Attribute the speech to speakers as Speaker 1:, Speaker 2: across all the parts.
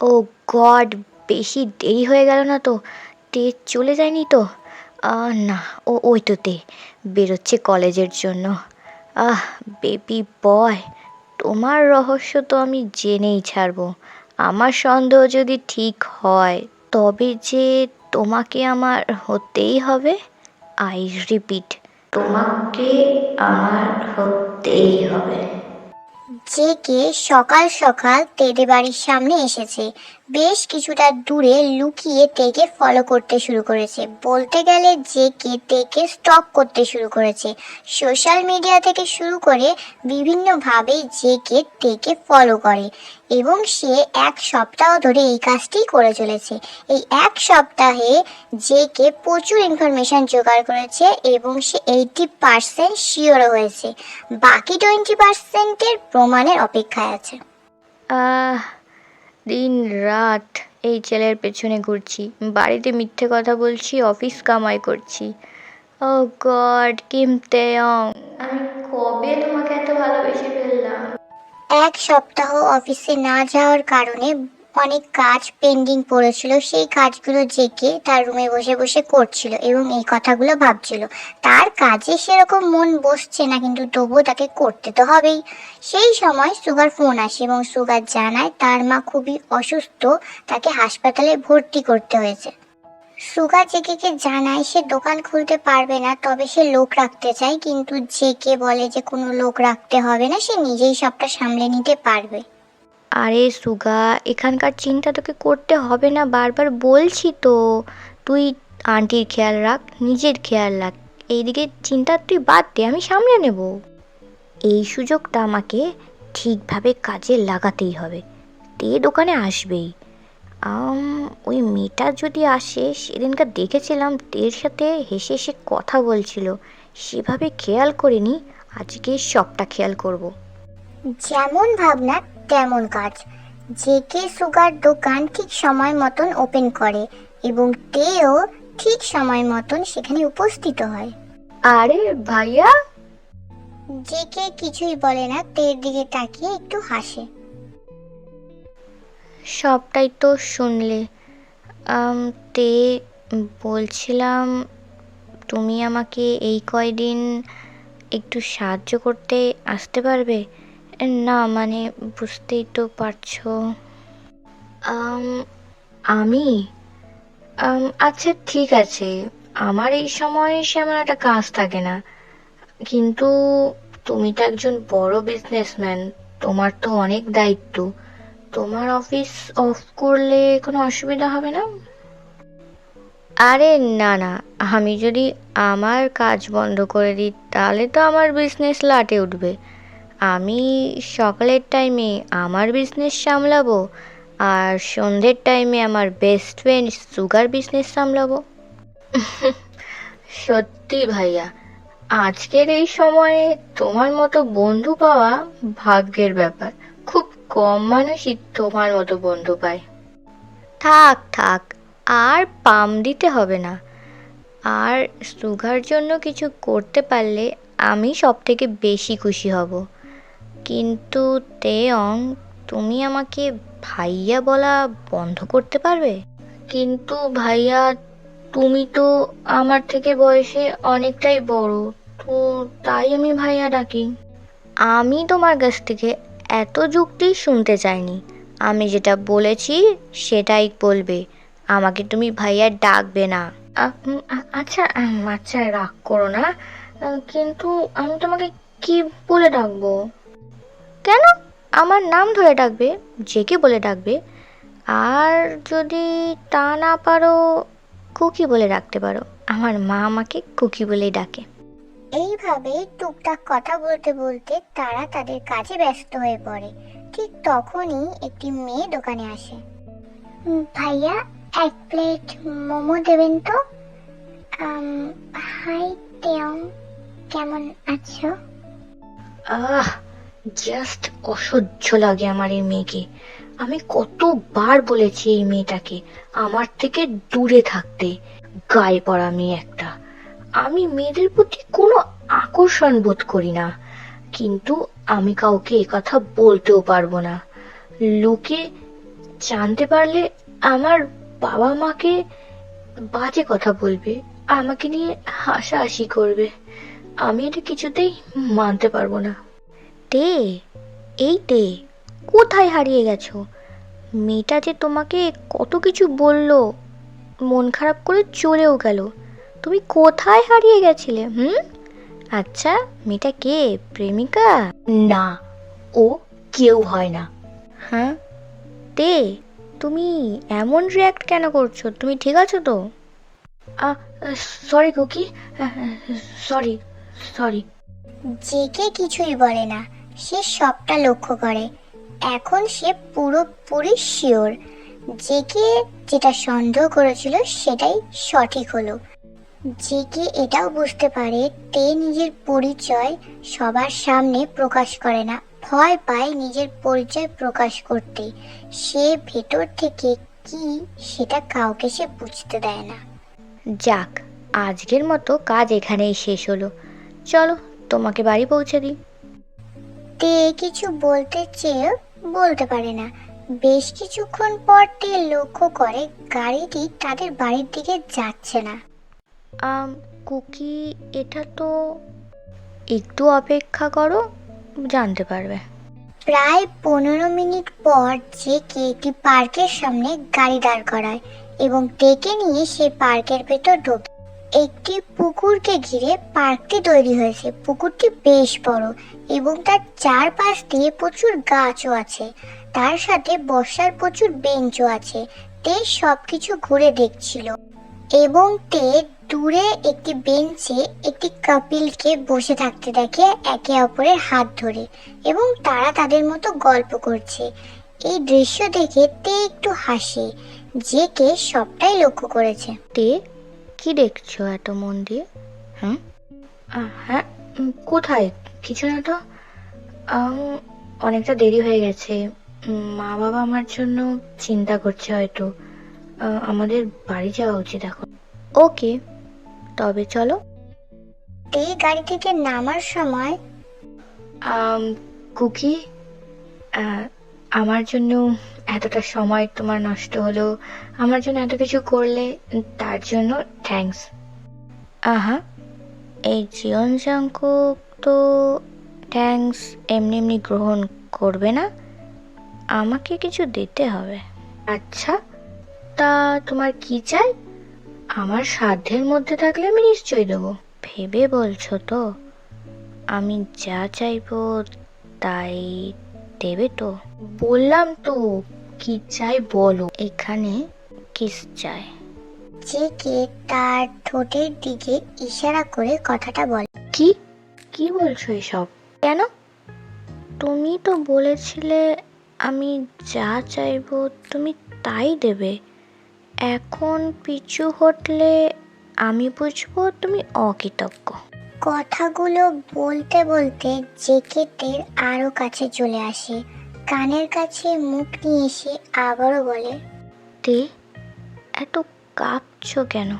Speaker 1: ও god, বেশি দেরি হয়ে গেল না তো? তে চলে যায়নি তো? না, ও, ওই তো তে, বেরোচ্ছে কলেজের জন্য। আহ, বেবি বয়, তোমার রহস্য তো আমি জেনেই ছাড়বো। আমার সন্দেহ যদি ঠিক হয়, তবে যে তোমাকে আমার হতেই হবে? আই রিপিট, তোমাকে আমার হতেই হবে।
Speaker 2: কে সকাল সকাল তেদে বাড়ির সামনে এসেছে। বেশ কিছুটা দূরে লুকিয়ে তেকে ফলো করতে শুরু করেছে। বলতে গেলে যে কে তেকে স্টক করতে শুরু করেছে। সোশ্যাল মিডিয়া থেকে শুরু করে বিভিন্নভাবে যে কে তেকে ফলো করে এবং সে এক সপ্তাহ ধরে এই কাজটি করে চলেছে। এই এক সপ্তাহে যে কে প্রচুর ইনফরমেশন জোগাড় করেছে এবং সে এইটি পার্সেন্ট শিওরও হয়েছে। বাকি টোয়েন্টি পার্সেন্টের প্রমাণের অপেক্ষায় আছে।
Speaker 1: আহ দিন রাত এই ছেলের পেছনে ঘুরছি। বাড়িতে মিথ্যে কথা বলছি, অফিস কামাই করছি। Oh god, Kim Taehyung. আমি কবে তোমাকে এত ভালোবেসে ফেললাম?
Speaker 2: এক সপ্তাহ অফিসে না যাওয়ার কারণে অনেক কাজ পেন্ডিং পড়েছিল, সেই কাজগুলো জেকে তার রুমে বসে বসে করছিল এবং এই কথাগুলো ভাবছিল। তার কাজে সেরকম মন বসছে না, কিন্তু তবুও তাকে করতে তো হবেই। সেই সময় সুগার ফোন আসে এবং সুগার জানায় তার মা খুবই অসুস্থ, তাকে হাসপাতালে ভর্তি করতে হয়েছে। সুগা জেকেকে জানায় সে দোকান খুলতে পারবে না, তবে সে লোক রাখতে চায়, কিন্তু জেকে বলে যে কোনো লোক রাখতে হবে না, সে নিজেই সবটা সামলে নিতে পারবে।
Speaker 1: আরে সুগা, এখানকার চিন্তা তোকে করতে হবে না, বারবার বলছি তো। তুই আন্টির খেয়াল রাখ, নিজের খেয়াল রাখ। এইদিকে চিন্তা তুই বাদ দে, আমি সামলে নেব। এই সুযোগটা আমাকে ঠিকভাবে কাজে লাগাতেই হবে। তে দোকানে আসবেই। ওই মেয়েটা যদি আসে, সেদিনকার দেখেছিলাম, তের সাথে হেসে হেসে কথা বলছিল। সেভাবে খেয়াল করিনি, আজকে সবটা খেয়াল করব।
Speaker 2: যেমন ভাবনা তেমন কাজ? জেকে সুগার দোকান ঠিক সময় মতন ওপেন করে এবং তেও ঠিক সময় মতন সেখানে উপস্থিত হয়।
Speaker 1: আরে ভাইয়া!
Speaker 2: জেকে কিছুই বলে না তের দিকে তাকিয়ে একটু হাসে।
Speaker 1: সবটাই তো শুনলে। আম, তে বলছিলাম তুমি আমাকে এই কয়দিন একটু সাহায্য করতে আসতে পারবে? না মানে বুঝতেই তো পারছ। আম, আমি? আচ্ছা ঠিক আছে। আমার এই সময় সেমন একটা কাজ থাকে না। কিন্তু তুমি তো একজন বড় বিজনেসম্যান তোমার তো অনেক দায়িত্ব। তোমার অফিস অফ করলে কোনো অসুবিধা হবে না? আরে না না আমি যদি আমার কাজ বন্ধ করে দিই তাহলে তো আমার বিজনেস লাটে উঠবে। আমি সকালের টাইমে আমার বিজনেস সামলাবো আর সন্ধ্যের টাইমে আমার বেস্ট ফ্রেন্ড সুগার বিজনেস সামলাবো। সত্যি ভাইয়া আজকের এই সময়ে তোমার মতো বন্ধু পাওয়া ভাগ্যের ব্যাপার। খুব কম মানুষই তোমার মতো বন্ধু পায়। থাক থাক আর পাম দিতে হবে না। আর সুগার জন্য কিছু করতে পারলে আমি সব থেকে বেশি খুশি হব। কিন্তু তেয়ং তুমি আমাকে ভাইয়া বলা বন্ধ করতে পারবে? কিন্তু ভাইয়া তুমি তো আমার থেকে বয়সে অনেকটাই বড় তো তাই আমি ভাইয়া ডাকি। আমি তোমার কাছ থেকে এত যুক্তি শুনতে চাইনি। আমি যেটা বলেছি সেটাই বলবে। আমাকে তুমি ভাইয়া ডাকবে না। আচ্ছা আচ্ছা রাগ করো না। কিন্তু আমি তোমাকে কি বলে ডাকবো? কেন? আমার নাম ধরে ডাকবে জেকে বলে ডাকবে আর যদি তা না পারো কুকি বলে ডাকতে পারো। আমার মা আমাকে কুকি বলেই ডাকে।
Speaker 2: এইভাবে টুকটাক কথা বলতে বলতে তারা তাদের কাজে ব্যস্ত হয়ে পড়ে। ঠিক তখনই একটি মেয়ে দোকানে আসে। ভাইয়া এক প্লেট মোমো দেবেন তো? হাই তেয়ং কেমন আছো?
Speaker 1: আহ জাস্ট অসহ্য লাগে আমার এই মেয়েকে। আমি কতবার বলেছি এই মেয়েটাকে আমার থেকে দূরে থাকতে, গায়ে পড়া মেয়ে একটা। আমি মেয়েদের প্রতি কোনো আকর্ষণ বোধ করি না, কিন্তু আমি কাউকে কথা বলতেও পারব না। লোকে
Speaker 3: জানতে পারলে আমার বাবা মাকে বাজে কথা বলবে, আমাকে নিয়ে হাসাহাসি করবে। আমি এটা কিছুতেই মানতে পারব না।
Speaker 1: তে এই তে কোথায় হারিয়ে গেছো? মেয়েটা যে তোমাকে কত কিছু বলল মন খারাপ করে চলেও গেল। তুমি কোথায় হারিয়ে গেছিলে হুম? আচ্ছা মেয়েটা কে প্রেমিকা?
Speaker 3: না ও কেউ হয় না।
Speaker 1: হ্যাঁ? তে তুমি এমন রিয়াক্ট কেন করছ? তুমি ঠিক আছো তো?
Speaker 3: Sorry Kookie sorry sorry
Speaker 2: JK কিছুই বলে না। সে সবটা লক্ষ্য করে। এখন সে পুরোপুরি শিওর জেকে যেটা সন্দেহ করেছিল সেটাই সঠিক হলো। জেকে এটাও বুঝতে পারে তে নিজের পরিচয় সবার সামনে প্রকাশ করে না। ভয় পায় নিজের পরিচয় প্রকাশ করতে। সে ভেতর থেকে কি সেটা কাউকে সে বুঝতে দেয় না।
Speaker 1: যাক, আজকের মতো কাজ এখানেই শেষ হলো। চলো, তোমাকে বাড়ি পৌঁছে দিই।
Speaker 2: তে কিছু বলতে চেয়ে বলতে পারে না। বেশ কিছুক্ষণ পর তে লক্ষ্য করে গাড়িটি তাদের বাড়ির দিকে যাচ্ছে না।
Speaker 1: আম কুকি এটা তো একটু অপেক্ষা করো জানতে পারবে।
Speaker 2: প্রায় পনেরো মিনিট পর যে কে একটি পার্কের সামনে গাড়ি দাঁড় করায় এবং তেকে নিয়ে সে পার্কের ভেতর ঢোকে। একটি পুকুরকে ঘিরে পার্কটি তৈরি হয়েছে। পুকুরটি বেশ বড় এবং তার চারপাশ দিয়ে প্রচুর গাছও আছে। তার সাথে বসার প্রচুর বেঞ্চও আছে। তে সবকিছু ঘুরে দেখছিল। এবং তে দূরে একটি বেঞ্চে একটি কাপিলকে বসে থাকতে দেখে একে অপরের হাত ধরে এবং তারা তাদের মতো গল্প করছে। এই দৃশ্য দেখে তে একটু হাসে, যে কে সবটাই লক্ষ্য করেছে।
Speaker 1: তে কি দেখছ এত মন দিয়ে? হুম?
Speaker 3: আহ, হ্যাঁ কোথায়? কিছু না তো আম, অনেকটা দেরি হয়ে গেছে। মা বাবা আমার জন্য চিন্তা করছে হয়তো। আহ, আমাদের বাড়ি যাওয়া উচিত এখন।
Speaker 1: ওকে তবে চলো।
Speaker 2: এই গাড়ি থেকে নামার সময়?
Speaker 3: আম, কুকি আহ, আমার জন্য এতটা সময় তোমার নষ্ট হলো আমার জন্য এত কিছু করলে তার জন্য থ্যাঙ্কস
Speaker 1: আহা এই জীবন জাঙ্কুক তো থ্যাঙ্কস এমনি এমনি গ্রহণ করবে না? আমাকে কিছু দিতে হবে।
Speaker 3: আচ্ছা তা তোমার কি চাই? আমার সাধ্যের মধ্যে থাকলে আমি নিশ্চয়ই দেবো।
Speaker 1: ভেবে বলছো তো? আমি যা চাইব তাই দেবে তো?
Speaker 3: বললাম তো কি চাই বলো।
Speaker 1: এখানে কিস চাই।
Speaker 2: যে কে তার ঠোঁটের দিকে ইশারা করে কথাটা বলে।
Speaker 3: কি? কি বলছো এসব?
Speaker 1: কেন? তুমি তো বলেছিলে আমি যা চাইব তুমি তাই দেবে। এখন পিছু হটলে আমি বুঝব তুমি অকৃতজ্ঞ।
Speaker 2: কথাগুলো বলতে বলতে জেকেটের আরও কাছে চলে আসে। কানের কাছে মুখ নিয়ে এসে আবারও বলে,
Speaker 1: তে, এত কাঁপছো কেন?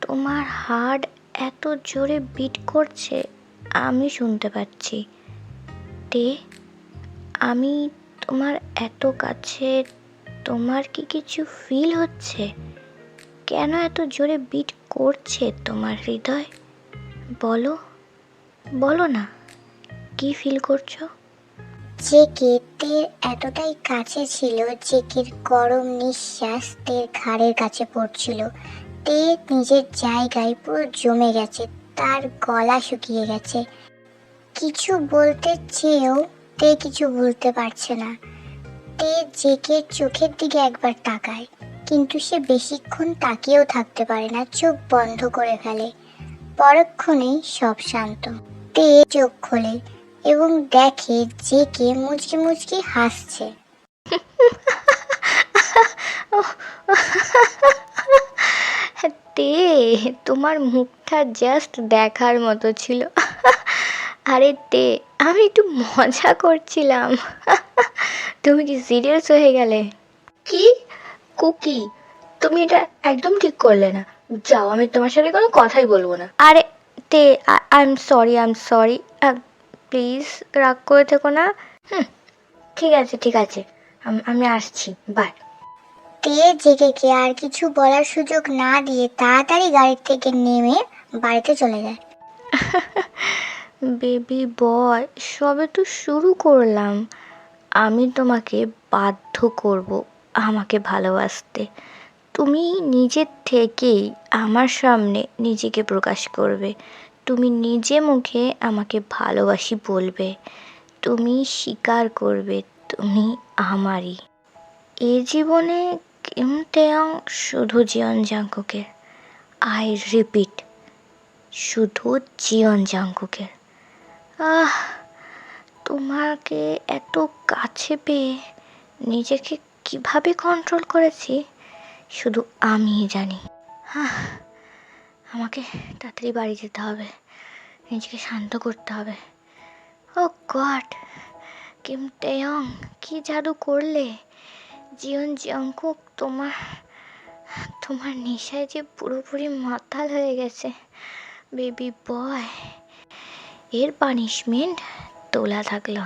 Speaker 1: তোমার হার্ট এত জোরে বিট করছে, আমি শুনতে পাচ্ছি। তে, আমি তোমার এত কাছে, তোমার কি কিছু ফিল হচ্ছে? কেন এত জোরে বিট করছে তোমার হৃদয়? বলো বলো না, কি ফিল করছ?
Speaker 2: জেকে তের এতটাই কাছে ছিল, জেকের গরম নিঃশ্বাস তের ঘাড়ের কাছে পড়ছিল। তে নিজের জায়গায় পুরো জমে গেছে, তার গলা শুকিয়ে গেছে। কিছু বলতে চেয়েও তে কিছু বলতে পারছে না। তে জেকের চোখের দিকে একবার তাকায়, কিন্তু সে বেশিক্ষণ তাকিয়েও থাকতে পারে না, চোখ বন্ধ করে ফেলে। পরক্ষণেই সব শান্ত। তে চোখ খোলে এবং দেখে যে কে মুচকি মুচকি হাসছে।
Speaker 1: তে তোমার মুখটা জাস্ট দেখার মতো ছিল। আরে তে আমি একটু মজা করছিলাম। তুমি কি সিরিয়াস হয়ে গেলে?
Speaker 3: কি? কুকি তুমি এটা একদম ঠিক করলে না। যাও আমি তোমার সাথে কোনো কথাই বলব না।
Speaker 1: আরে তে I am sorry I am sorry please রাগ করে থেকো না।
Speaker 3: হুম ঠিক আছে ঠিক আছে।
Speaker 4: আমি আসছি বাই।
Speaker 2: তে জেকেকে আর কিছু বলার সুযোগ না দিয়ে তাড়াতাড়ি গাড়ি থেকে নেমে বাড়িতে চলে যায়।
Speaker 1: বেবি বয় সবে তো শুরু করলাম। আমি তোমাকে বাধ্য করব আমাকে ভালোবাসতে। তুমি নিজের থেকেই আমার সামনে নিজেকে প্রকাশ করবে। তুমি নিজে মুখে আমাকে ভালোবাসি বলবে। তুমি স্বীকার করবে তুমি আমারই। এ জীবনে কিমতেয়ং শুধু জীবন জাঙ্কুকের। আই রিপিট শুধু জীবন জাঙ্কুকের। আহ তোমাকে এত কাছে পেয়ে নিজেকে কীভাবে কন্ট্রোল করেছি শুধু আমিই জানি। আহ, আমাকে তাড়াতাড়ি বাড়ি যেতে হবে। নিজেকে শান্ত করতে হবে। ও গড, কিম তেয়ং কি জাদু করলে? জীবন জঙ্কুক তোমার তোমার নেশায় যে পুরোপুরি মাতাল হয়ে গেছে। বেবি বয়, এর পানিশমেন্ট তোলা থাকল।